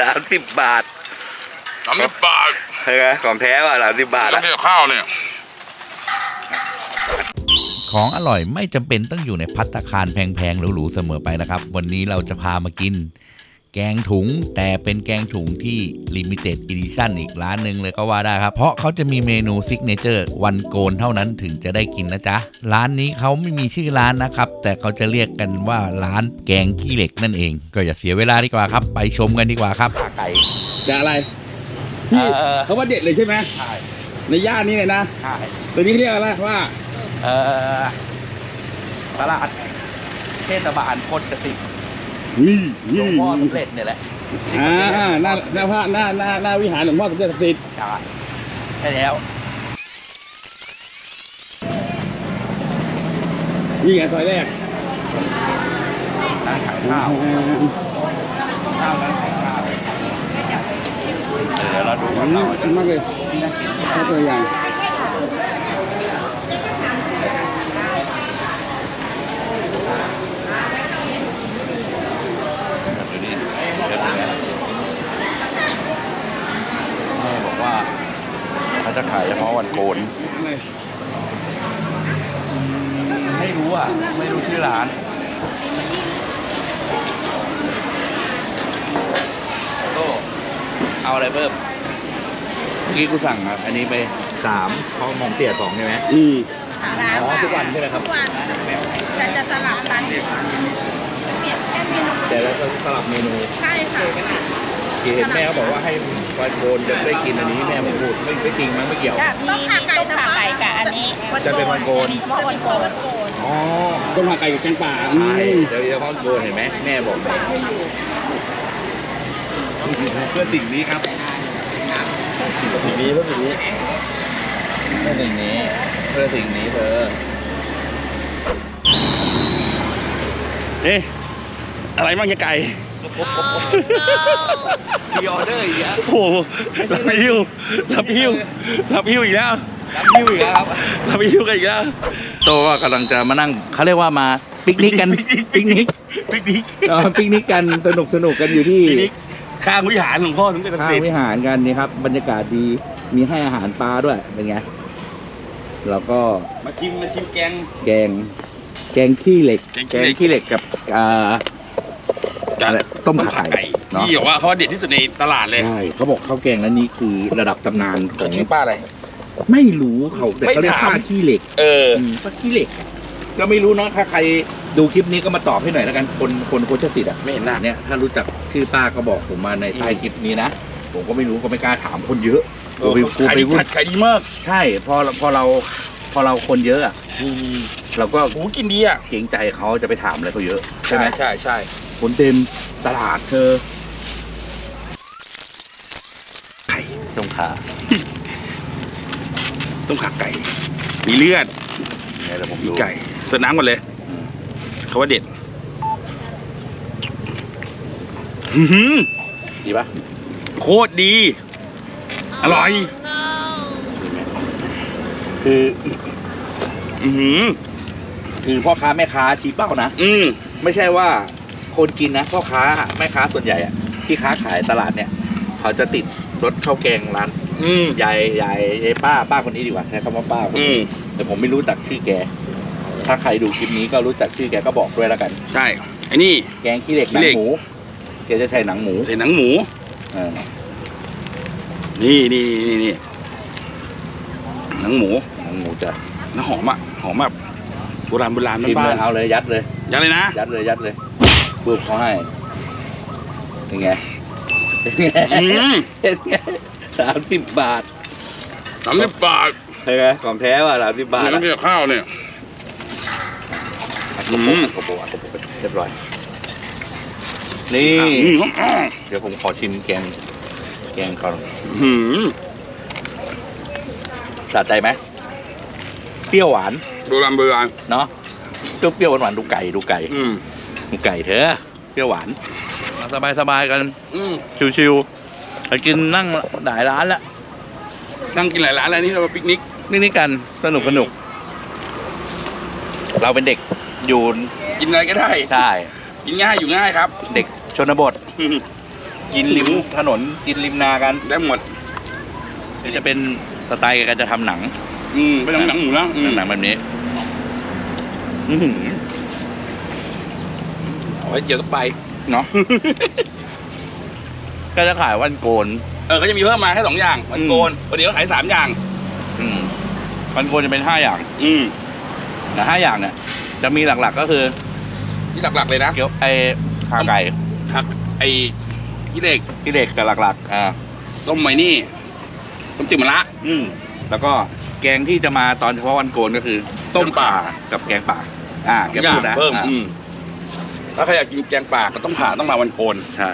สามสิบบาทสามสิบบาทเป็นไงของแท้ว่ะสามสิบบาทแล้วอะไม่กับข้าวเนี่ยของอร่อยไม่จำเป็นต้องอยู่ในพัตตาคารแพงๆหรูๆเสมอไปนะครับ วันนี้เราจะพามากิน แกงถุง แต่เป็นแกงถุงที่ Limited Edition อีกร้านหนึ่งเลยก็ว่าได้ครับ เพราะเขาจะมีเมนูซิกเนเจอร์วันโกนเท่านั้นถึงจะได้กินนะจ๊ะ ร้านนี้เขาไม่มีชื่อร้านนะครับ แต่เขาจะเรียกกันว่าร้านแกงขี้เหล็กนั่นเอง ก็อย่าเสียเวลาดีกว่าครับ ไปชมกันดีกว่าครับไก่จะอะไร ที่เอ่อ เขาว่าเด็ดเลยใช่ไหมใช่ในย่านนี้เลยนะใช่ตัวนี้เขาเรียกอะไรว่าเออตลาดเทศบาลพจน์กสิทธิ์ นี่หลนี่วงพ่อสำเร็จเนี่ยแหละอ่าหน้าหน้าพระหน้าหน้าหน้าวิหารหลวงพ่อสมเด็จศักดิ์สิทธิ์ใช่ใช่แล้ว นี่ไงซอยแรกร้านขายข้าวข้าวร้านขายข้าวเดี๋ยวเราดูอืว่ามเราจะมากเลยข้าวตัวอย่าง ดูนี่เดี๋ยวดูนะแม่บอกว่าเขา จะขายเฉพาะวันโกนอะไรไม่รู้อะ ไม่รู้ชื่อร้าน โต เอาอะไรเพิ่มเมื่อกี้กูสั่งครับ อันนี้ไปสามเขามองเตี๋ยสองใช่ไหมอืมร้านอ๋อทุกวันใช่ไหมครับ ทุกวันแต่จะสลับกันเปลี่ยนแค่เมนูแต่แล้วก็สลับเมนู ใช่ค่ะ ที่เห็นแม่เขาบอกว่าให้วันโกนจะได้กินอันนี้แม่ผมพูดไม่ไม่จริงมั้งไม่เกี่ยวต้องขาไก่ต้องขาไก่กับอันนี้จะเป็นวันโกน มีจะมีโกนวันโกนอ๋อต้มผักไก่กับแกงป่าอืใช่มเดี๋ยวเฉพาะวันโกนเห็นไหมแม่บอกเลยเพื่อสิ่งนี้ครับเพื่อสิ่งนี้เพื่อสิ่งนี้เพื่อสิ่งนี้เพื่อสิ่งนี้เธอเอ๊ะอะไรบ้างยะไก่ พีออเดอร์อีกแล้วโอ้โหรับหิ้วรับหิ้วรับหิ้วอีกแล้ว รับคิวอีกแล้วครับรับหิ้วกันอีกแล้ว โตก็กำลังจะมานั่งเขาเรียกว่ามาปิกนิกกันปิกนิกปิกนิกเออปิกนิกกันสนุกสนุกกันอยู่ที่ปิกนิกข้างวิหารหลวงพ่อสมเด็จศักดิ์ข้าสิงทธิ์วิหารกันนี่ครับ บรรยากาศดีมีให้อาหารปลาด้วยเป็นไงแล้วก็มาชิมมาชิมแกงแกง แกงขี้เหล็ก แกงขี้เหล็กขี้เหล็กกับอ่า กับอะไรต้มขาไก่เนาะที่บอกว่าเขาว่าเด็ดที่สุดในตลาดเลยใช่เขาบอกข้าวแกงนั้นนี้คือระดับตำนานของชื่อป้าอะไรไม่รู้เขาแต่เขาเรียกไม่ถามป้าขี้เหล็ก เอออืมป้าขี้เหล็ก ก็ไม่รู้เนาะถ้าใครดูคลิปนี้ก็มาตอบให้หน่อยแล้วกันคนคนโคชสิทธิ์อะไม่เห็นหน้าเนี่ยถ้ารู้จักชื่อป้าก็บอกผมมาในใต้คลิปนี้นะผมก็ไม่รู้ก็ไม่กล้าถามคนเยอะกลัวไปกลัวขายไปดีวุ่นขายดีมากใช่พอพอเราพอเราคนเยอะอะเราก็โอ้โหกินดีอะเกรงใจเขาจะไปถามอะไรเขาเยอะใช่ไหมใช่ใช่ คนเต็มตลาดเธอ ไข่ตรงขาต้มขาไก่ มีเลือดเนี่ยเดี๋ยวผมมีดูไก่เสิร์ฟน้ำก่อนเลยอืมเขาว่าเด็ดอื้อหือดีปะโคตรดี อร่อย ดีไหมคืออือหือ คือพ่อค้าแม่ค้าชี้เป้านะ อืม ไม่ใช่ว่า คนกินนะพ่อค้าแม่ค้าส่วนใหญ่อะที่ค้าขายตลาดเนี่ย เขาจะติดรถข้าวแกงร้านอืม ยายยายยายป้าป้าคนนี้ดีกว่าใช้คำว่าป้าคนอืนี้ม แต่ผมไม่รู้จักชื่อแก ถ้าใครดูคลิปนี้ก็รู้จักชื่อแกก็บอกด้วยแล้วกัน ใช่ ไอ้นี่ แกงขี้เหล็กหขี้นัเหล็งก หมูแกจะใช้หนังหมูใส่หนังหมู เออนี่นี่นี่นี่หนังหมูหนังหมูจะน้ำหอมอะ หอมแบบโบราณโบราณชิมบ้าเลยนเอาเลยยัดเลยๆยังเลยนะ ยัดเลยยัดเลย ปืบเขาให้เป็นไงเป็นไงอืม เป็นไงสามสิบบาทสามสิบบาทเป็นไงของแท้ว่ะสามสิบบาทนี่อะไม่กับข้าวเนี่ย อัดอืกระมโปรงอัดกระโปรงอัดกระโปรงเรียบร้อย นี่ อืมอืมเดี๋ยวผมขอชิมแกง แกงก่อนอืมสะใจไหม เปรี้ยวหวาน โบราณโบราณเนาะเปรี้ยวเปรี้ยวหวานหวานๆดูไก่ดูไก่ อืมดู ไก่เถอะเปรี้ยวหวานสบายสบายๆกัน อืมชิวๆไปกินนั่งหลายร้านแล้วนั่งกินหลายร้านแล้วนี่เรามาปิกนิกนี่นี่กันสนุกสนุก เราเป็นเด็กอยู่กินอะไรก็ได้ใช่กินง่ายอยู่ง่ายครับ เด็กชนบท กินริมถนนกินริมนากันได้หมดเดี๋ยวจะเป็นสไตล์การจะทำหนัง อืมไม่ต้องหนังหมูแล้วอืมหนังแบบนี้ อื้อหือเอาไว้เจียวต้องไป เนาะ ก็จะขายวันโกน เออเขาจะมีเพิ่มมาแค่สองอย่างมันโกนวันนี้เขาขายสามอย่าง อืม วันโกนจะเป็นห้าอย่าง อืมแต่ห้าอย่างเนี่ย จะมีหลักๆก็คือ ที่หลักๆเลยนะเกี๊ยวไอขาไก่ครับ ไอ้ขี้เหล็กที่เด็กกับหลัก ๆ อ่า ต้มไม้นี่ ต้มจืดมะระอืม แล้วก็แกงที่จะมาตอนเฉพาะวันโกนก็คือ ต้มข่ากับแกงป่า อ่าแกอย่าพูงดนะเพิ่มอ่าอืม ถ้าใครอยากกินแกงป่าก็ต้องผ่าต้องมาวันโกน ใช่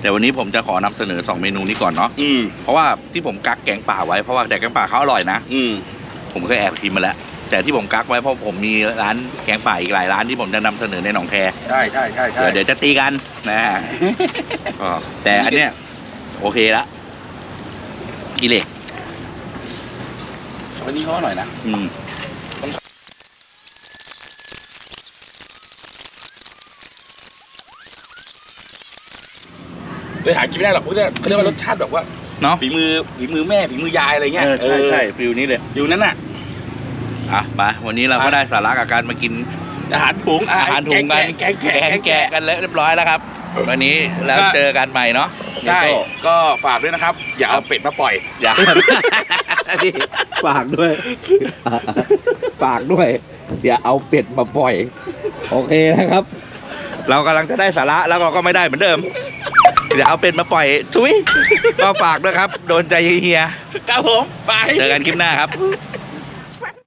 แต่วันนี้ผมจะขอนำเสนอสองเมนูนี้ก่อนเนาะ อืม เพราะว่าที่ผมกักแกงป่าไว้เพราะว่าแต่แกงป่าเขาอร่อยนะ อืม ผมเคยแอบชิมมาแล้ว แต่ที่ผมกักไว้เพราะผมมีร้านแกงป่าอีกหลายร้านที่ผมจะนำเสนอในหนองแคใช่ใช่ใช่ใช่ เดี๋ยวเดี๋ยวจะตีกันนะก็แต่อันเนี้ยโอเคละกิเลสวันนี้เขาอร่อยนะ อืม เลยหากินไม่ได้หรอกพวกเนี้ยเขาเรียกว่ารสชาติแบบว่าเนาะฝีมือฝีมือแม่ฝีมือยายอะไรเงี้ยเออใช่ใช่ฟิลนี้เลยอยู่นั้นน่ะ อะมาวันนี้เราก็อะได้สาระกับการมากินอาหารถุงะอาหารถุงกันแกงแกะแกแกงงแกะแกะกันแล้วเรียบร้อยแล้วครับ วันนี้แล้วก็เจอกันใหม่เนาะใช่โต้ก็ฝากด้วยนะครับ อย่าเอาเป็ดมาปล่อย อย่านี่ฝากด้วย ฝากด้วย อย่าเอาเป็ดมาปล่อย โอเคนะครับ เรากำลังจะได้สาระแล้วเราก็ไม่ได้เหมือนเดิม อย่าเอาเป็ดมาปล่อยทุยก็ฝากด้วยครับ โดนใจเฮียครับผมไปเจอกันคลิปหน้าครับค